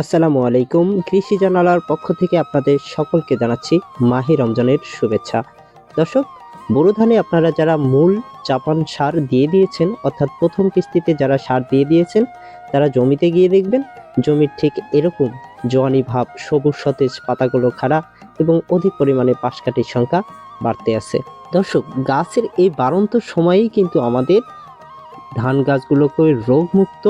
আসসালামু আলাইকুম। কৃষি জানালার পক্ষ থেকে আপনাদের সকলকে জানাচ্ছি মাহি রমজানের শুভেচ্ছা। দর্শক বোরো ধানে আপনারা যারা মূল চাপান সার দিয়ে দিয়েছেন, অর্থাৎ প্রথম কিস্তিতে যারা সার দিয়ে দিয়েছেন, তারা জমিতে গিয়ে দেখবেন, জমির ঠিক এরকম জোয়ানি ভাব, সবুজ সতেজ পাতাগুলো খাড়া এবং অধিক পরিমাণে পাশকাঠির সংখ্যা বাড়তে আছে। দর্শক, গাছের এই বাড়ন্ত সময়েই কিন্তু আমাদের ধান গাছগুলোকে রোগমুক্ত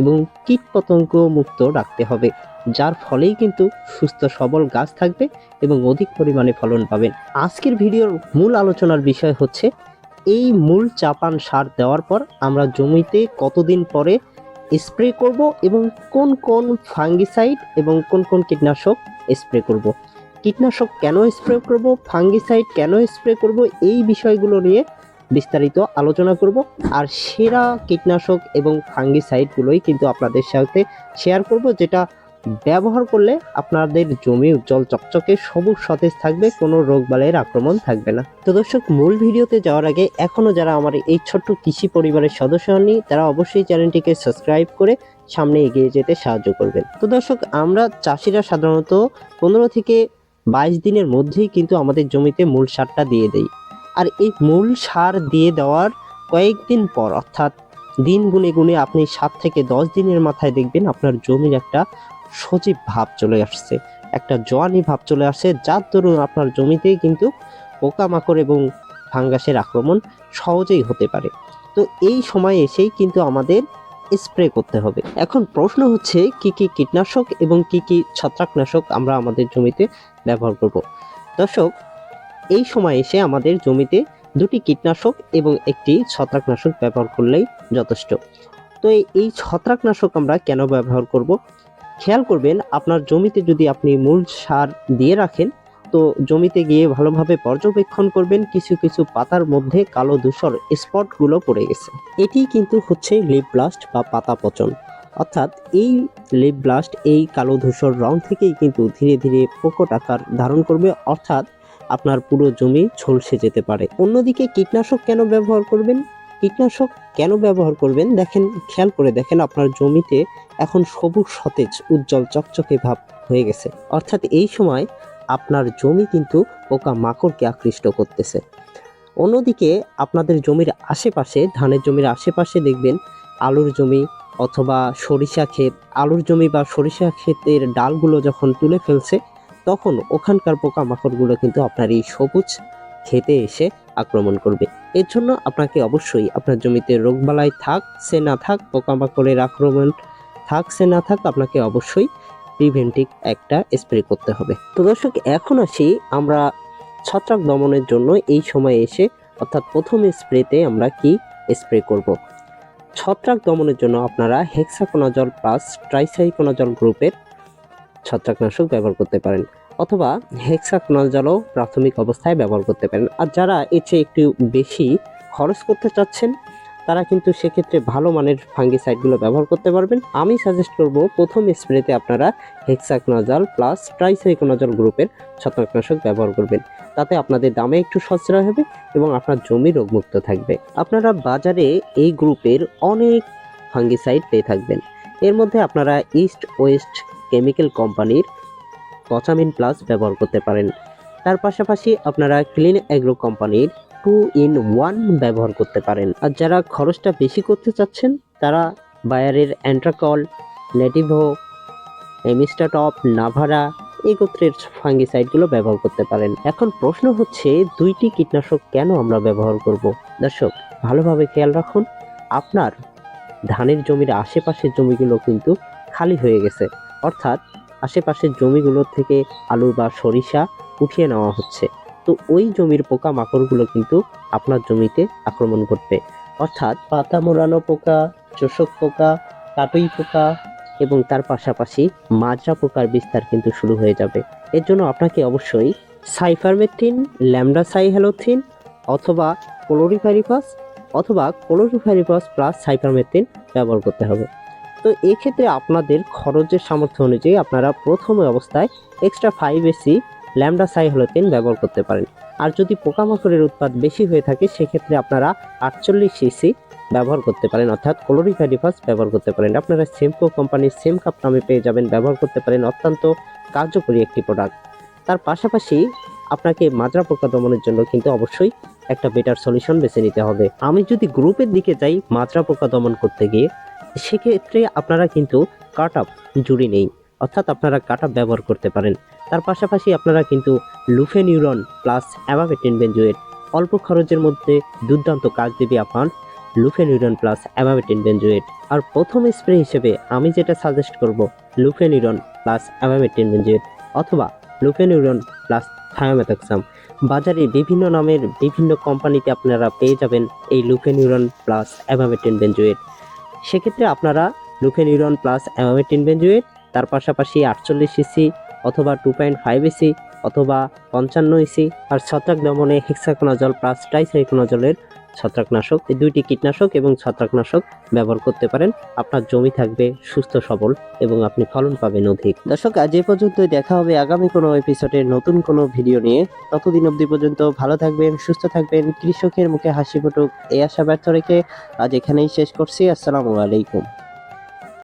এবং কীটপতঙ্গ মুক্ত রাখতে হবে, যার ফলেই কিন্তু সুস্থ সবল গাছ থাকবে এবং অধিক পরিমাণে ফলন পাবেন। আজকের ভিডিওর মূল আলোচনার বিষয় হচ্ছে, এই মূল চাপান সার দেওয়ার পর আমরা জমিতে কতদিন পরে স্প্রে করব এবং কোন কোন ফাঙ্গিসাইড এবং কোন কোন কীটনাশক স্প্রে করব? কীটনাশক কেন স্প্রে করব, ফাঙ্গিসাইড কেন স্প্রে করব, এই বিষয়গুলো নিয়ে বিস্তারিত আলোচনা করব। আর সেরা কীটনাশক এবং ফাঙ্গিসাইডগুলোই কিন্তু আপনাদের সাথে শেয়ার করব, যেটা ব্যবহার করলে আপনাদের জমি উজ্জ্বল, চকচকে, সবুজ, সতেজ থাকবে, কোনো রোগ রোগবালাইয়ের আক্রমণ থাকবে না। তো দর্শক, মূল ভিডিওতে যাওয়ার আগে এখনও যারা আমার এই ছোট্ট কৃষি পরিবারের সদস্য হননি, তারা অবশ্যই চ্যানেলটিকে সাবস্ক্রাইব করে সামনে এগিয়ে যেতে সাহায্য করবেন। তো দর্শক, আমরা চাষিরা সাধারণত পনেরো থেকে বাইশ দিনের মধ্যেই কিন্তু আমাদের জমিতে মূল সারটা দিয়ে দেই। আর এই মূল সার দিয়ে দেওয়ার কয়েকদিন পর, অর্থাৎ দিন গুনে গুনে আপনি সাত থেকে দশ দিনের মাথায় দেখবেন আপনার জমির একটা সজীব ভাব চলে আসছে। একটা জোয়ানি ভাব চলে আসছে, যার দরুন আপনার জমিতে কিন্তু পোকামাকড় এবং ফাঙ্গাসের আক্রমণ সহজেই হতে পারে। তো এই সময় এসেই কিন্তু আমাদের স্প্রে করতে হবে। এখন প্রশ্ন হচ্ছে, কি কি কীটনাশক এবং কি কি ছত্রাকনাশক আমরা আমাদের জমিতে ব্যবহার করব? দর্শক এই সময় এসে আমাদের জমিতে দুটি কীটনাশক এবং একটি ছত্রাকনাশক ব্যবহার করলেই যথেষ্ট। তো এই- ছত্রাকনাশক আমরা কেন ব্যবহার করব? খেয়াল করবেন, আপনার জমিতে যদি আপনি মূল সার দিয়ে রাখেন, তো জমিতে গিয়ে ভালোভাবে পর্যবেক্ষণ করবেন, কিছু কিছু পাতার মধ্যে কালো ধূসর স্পটগুলো পড়ে গেছে। এটি কিন্তু হচ্ছে লিপ ব্লাস্ট বা পাতা পচন। অর্থাৎ এই লিপ ব্লাস্ট, এই কালো ধূসর রং থেকেই কিন্তু ধীরে ধীরে প্রকট আকার ধারণ করবে। অর্থাৎ আপনার পুরো জমি ঝলসে যেতে পারে। অন্যদিকে কীটনাশক কেন ব্যবহার করবেন? কীটনাশক কেন ব্যবহার করবেন? দেখেন, খেয়াল করে দেখেন আপনার জমিতে এখন সবুজ সতেজ, উজ্জ্বল, চকচকে ভাব হয়ে গেছে। অর্থাৎ এই সময় আপনার জমি কিন্তু পোকা মাকড়কে আকৃষ্ট করতেছে। অন্যদিকে আপনাদের জমির আশেপাশে, ধানের জমির আশেপাশে দেখবেন আলুর জমি অথবা সরিষা ক্ষেত, আলুর জমি বা সরিষা ক্ষেতের ডালগুলো যখন তুলে ফেলছে তখন ওখানকার পোকামাকড়গুলো কিন্তু আপনার এই সবুজ খেতে এসে আক্রমণ করবে। এর জন্য আপনাকে অবশ্যই আপনার জমিতে রোগবালাই থাক, সে না থাক, পোকামাকড়ের আক্রমণ থাক, সে না থাক, আপনাকে অবশ্যই প্রিভেন্টিভ একটা স্প্রে করতে হবে। তো দর্শক, এখন আসি আমরা ছত্রাক দমনের জন্য। এই সময় এসে অর্থাৎ প্রথম স্প্রেতে আমরা কি স্প্রে করব? ছত্রাক দমনের জন্য আপনারা হেক্সাকোনাজল প্লাস ট্রাইসাইকোনাজল গ্রুপের ছত্রাকনাশক ব্যবহার করতে পারেন অথবা হেক্সাকোনাজলও প্রাথমিক অবস্থায় ব্যবহার করতে পারেন। আর যারা এর চেয়ে একটু বেশি খরচ করতে চাচ্ছেন, তারা কিন্তু সেক্ষেত্রে ভালো মানের ফাঙ্গিসাইডগুলো ব্যবহার করতে পারবেন। আমি সাজেস্ট করব প্রথম স্প্রেতে আপনারা হেক্সাকোনাজল প্লাস ট্রাইসাইকোনাজল গ্রুপের ছত্রাকনাশক ব্যবহার করবেন। তাতে আপনাদের দামে একটু সাশ্রয় হবে এবং আপনার জমি রোগমুক্ত থাকবে। আপনারা বাজারে এই গ্রুপের অনেক ফাঙ্গিসাইড পেয়ে থাকবেন। এর মধ্যে আপনারা ইস্ট ওয়েস্ট কেমিক্যাল কোম্পানির পচামিন প্লাস ব্যবহার করতে পারেন। তার পাশাপাশি আপনারা ক্লিন অ্যাগ্রো কোম্পানির টু ইন ওয়ান ব্যবহার করতে পারেন। আর যারা খরচটা বেশি করতে চাচ্ছেন, তারা বায়ারের অ্যান্ট্রাকল নেটিভো এমিস্টাটপ নাভারা, এই ফাঙ্গিসাইডগুলো ব্যবহার করতে পারেন। এখন প্রশ্ন হচ্ছে, দুইটি কীটনাশক কেন আমরা ব্যবহার করব? দর্শক, ভালোভাবে খেয়াল রাখুন, আপনার ধানের জমির আশেপাশের জমিগুলো কিন্তু খালি হয়ে গেছে। অর্থাৎ আশেপাশের জমিগুলো থেকে আলু বা সরিষা উঠিয়ে নেওয়া হচ্ছে। তো ওই জমির পোকা মাকড়গুলো কিন্তু আপনার জমিতে আক্রমণ করবে অর্থাৎ পাতা মোড়ানো পোকা, চোষক পোকা, কাটুই পোকা এবং তার পাশাপাশি মাজরা পোকার বিস্তার কিন্তু শুরু হয়ে যাবে। এর জন্য আপনাকে অবশ্যই সাইফারমেথিন, ল্যামডা সাইহ্যালোথিন অথবা ক্লোরিফারিফাস অথবা ক্লোরিফারিফাস প্লাস সাইফারমেথিন ব্যবহার করতে হবে। তো এক্ষেত্রে আপনাদের খরচের সামর্থ্য অনুযায়ী আপনারা প্রথম অবস্থায় এক্সট্রা ফাইভ এসি ল্যামডা সাই সাইহ্যালোথিন ব্যবহার করতে পারেন। আর যদি পোকামাকড়ের উৎপাদ বেশি হয়ে থাকে, সেক্ষেত্রে আপনারা আটচল্লিশ এসি ব্যবহার করতে পারেন। অর্থাৎ ক্লোরিফাইডিফাস ব্যবহার করতে পারেন। আপনারা সেমকো কোম্পানির সেম কাপ নামে পেয়ে যাবেন, ব্যবহার করতে পারেন। অত্যন্ত কার্যকরী একটি প্রোডাক্ট তার পাশাপাশি আপনাকে মাজরা পোকা দমনের জন্য কিন্তু অবশ্যই একটা বেটার সলিউশন বেছে নিতে হবে। আমি যদি গ্রুপের দিকে যাই মাজরা পোকা দমন করতে গিয়ে সেক্ষেত্রে আপনারা কিন্তু কাট আপ জুড়ি নেই, অর্থাৎ আপনারা কাট আপ ব্যবহার করতে পারেন। তার পাশাপাশি আপনারা কিন্তু লুফেনিউরন প্লাস অ্যাভাবেটিন বেঞ্জুয়েট অল্প খরচের মধ্যে দুর্দান্ত কাজ দেবে আপনার লুফেনিউরন প্লাস অ্যাভাবেটিন বেঞ্জুয়েট আর প্রথম স্প্রে হিসেবে আমি যেটা সাজেস্ট করব লুফেনিউরন প্লাস অ্যাভাবেটিন বেঞ্জুয়েট অথবা লুফেনিউরন প্লাস থায়োমেথাক্সাম বাজারে বিভিন্ন নামের বিভিন্ন কোম্পানিতে আপনারা পেয়ে যাবেন এই লুফেনিউরন প্লাস অ্যাভামেটিন বেঞ্জুয়েট সেক্ষেত্রে আপনারা লুফেনিউরন প্লাস অ্যামামেটিন বেঞ্জুয়েট, তার পাশাপাশি আটচল্লিশ ইসি অথবা টু পয়েন্ট ফাইভ ইসি অথবা পঞ্চান্ন ইসি আর ছত্রাক দমনে হেক্সাকোনাজল প্লাস ট্রাইসাইকোনাজলের ছত্রাকনাশক, এই দুইটি কীটনাশক এবং ছত্রাকনাশক ব্যবহার করতে পারেন। আপনার জমি থাকবে সুস্থ, সবল এবং আপনি ফলন পাবেন অধিক। দর্শক, আজ এ পর্যন্ত দেখা হবে আগামী কোনো এপিসোডে নতুন কোনো ভিডিও নিয়ে। ততদিন অবধি পর্যন্ত ভালো থাকবেন, সুস্থ থাকবেন। কৃষকের মুখে হাসি ফুটুক, এই আশা ব্যর্থ রেখে আজ এখানেই শেষ করছি। আসসালামু আলাইকুম।